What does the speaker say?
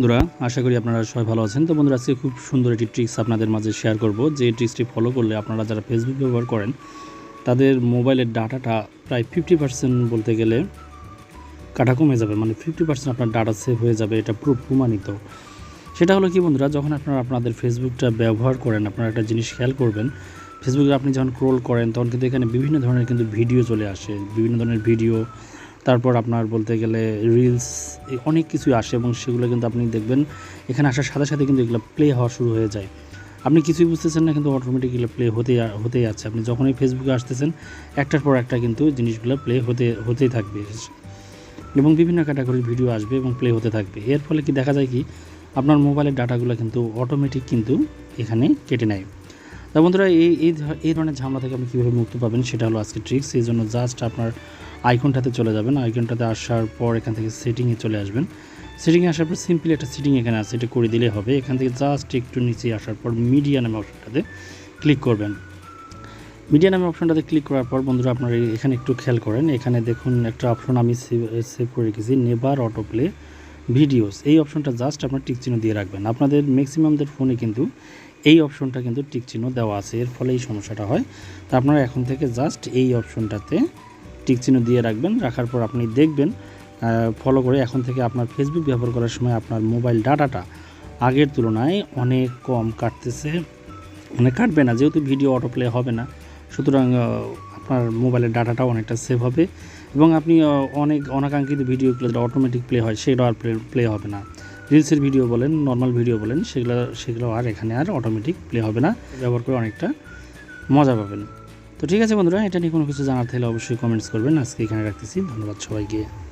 বন্ধুরা, আশা করি আপনারা সবাই ভালো আছেন। তো বন্ধুরা, আজকে খুব সুন্দর একটি ট্রিক্স আপনাদের মাঝে শেয়ার করব। যে ট্রিক্সটি ফলো করলে আপনারা যারা ফেসবুক ব্যবহার করেন, তাদের মোবাইলের ডাটাটা প্রায় ফিফটি পার্সেন্ট বলতে গেলে কাটা কমে যাবে। মানে ফিফটি পার্সেন্ট আপনার ডাটা সেভ হয়ে যাবে, এটা পুরো প্রমাণিত। সেটা হলো কি বন্ধুরা, যখন আপনারা আপনাদের ফেসবুকটা ব্যবহার করেন, আপনারা একটা জিনিস খেয়াল করবেন ফেসবুকে আপনি যখন ক্রোল করেন, তখন কিন্তু এখানে বিভিন্ন ধরনের কিন্তু ভিডিও চলে আসে। বিভিন্ন ধরনের ভিডিও তারপর আপনার বলতে গেলে রিলস অনেক কিছুই আসে এবং সেগুলো কিন্তু আপনি দেখবেন। এখানে আসার সাথে সাথে কিন্তু এগুলো প্লে হওয়া শুরু হয়ে যায়। আপনি কিছুই বুঝতেছেন না, কিন্তু অটোমেটিক্যালি প্লে হতে, হতেই আছে। আপনি যখনই ফেসবুকে আসতেছেন, একটার পর একটা কিন্তু জিনিসগুলো প্লে হতে, হতেই থাকবে। এবং বিভিন্ন ক্যাটাগরির ভিডিও আসবে এবং প্লে হতে থাকবে। এর ফলে কি দেখা যায় কি, আপনার মোবাইলের ডাটাগুলো কিন্তু অটোমেটিক কিন্তু এখানে কেটে নেয়। তা বন্ধুরা, এই এই ধরনের ঝামেলা থেকে আপনি কীভাবে মুক্তি পাবেন সেটা হলো আজকে ট্রিক্স এই জন্য জাস্ট আপনার আইকনটাতে চলে যাবেন। আইকনটাতে আসার পর এখান থেকে সেটিংয়ে চলে আসবেন। সেটিংয়ে আসার পর সিম্পলি একটা সেটিং এখানে আছে, এটা করে দিলে হবে। এখান থেকে জাস্ট একটু নিচে আসার পর মিডিয়া নামে অপশনটাতে ক্লিক করবেন। মিডিয়া নামে অপশনটাতে ক্লিক করার পর বন্ধুরা আপনারা এখানে একটু খেয়াল করেন। এখানে দেখুন একটা অপশন আমি সেভ করে রেখেছি নেবার অটো প্লে ভিডিওস। এই অপশনটা জাস্ট আপনার টিক চিহ্ন দিয়ে রাখবেন। আপনাদের ম্যাক্সিমামদের ফোনে কিন্তু এই অপশনটা কিন্তু টিক চিহ্ন দেওয়া আছে। এর ফলে এই সমস্যাটা হয়। তা আপনারা এখন থেকে জাস্ট এই অপশনটাতে টিক চিহ্ন দিয়ে রাখবেন, রাখার পর আপনি দেখবেন ফলো করে এখন থেকে আপনার ফেসবুক ব্যবহার করার সময় আপনার মোবাইল ডাটাটা আগের তুলনায় অনেক কম কাটতেছে। মানে কাটবে না, যেহেতু ভিডিও অটো প্লে হবে না, সুতরাং আপনার মোবাইলের ডাটাটাও অনেকটা সেভ হবে এবং আপনি অনেক অনাকাঙ্ক্ষিত ভিডিওগুলো যেটা অটোমেটিক প্লে হয়, সেগুলো আর প্লে প্লে হবে না। রিলসের ভিডিও বলেন নর্মাল ভিডিও বলেন, সেগুলো সেগুলো আর এখানে আর অটোমেটিক প্লে হবে না। ব্যবহার করে অনেকটা মজা পাবেন। তো ঠিক আছে বন্ধুরা, এটা নিয়ে কোনো কিছু জানার থাকলে অবশ্যই কমেন্টস করবেন। আজকে এখানে রাখতেছি। ধন্যবাদ সবাইকে।